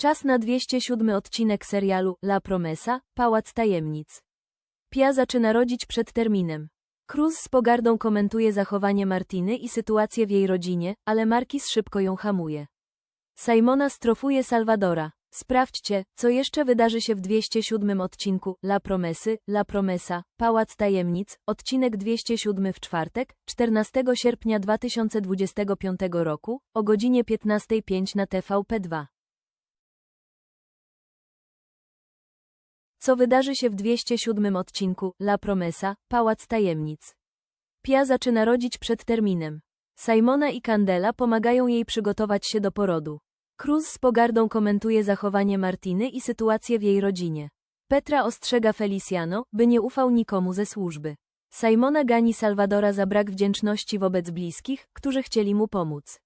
Czas na 207 odcinek serialu La Promesa, Pałac Tajemnic. Pia zaczyna rodzić przed terminem. Cruz z pogardą komentuje zachowanie Martiny i sytuację w jej rodzinie, ale Marquis szybko ją hamuje. Simona strofuje Salvadora. Sprawdźcie, co jeszcze wydarzy się w 207 odcinku La Promesy, La Promesa, Pałac Tajemnic, odcinek 207 w czwartek, 14 sierpnia 2025 roku, o godzinie 15.05 na TVP2. Co wydarzy się w 207 odcinku La Promesa, Pałac Tajemnic. Pia zaczyna rodzić przed terminem. Simona i Candela pomagają jej przygotować się do porodu. Cruz z pogardą komentuje zachowanie Martiny i sytuację w jej rodzinie. Petra ostrzega Feliciano, by nie ufał nikomu ze służby. Simona gani Salvadora za brak wdzięczności wobec bliskich, którzy chcieli mu pomóc.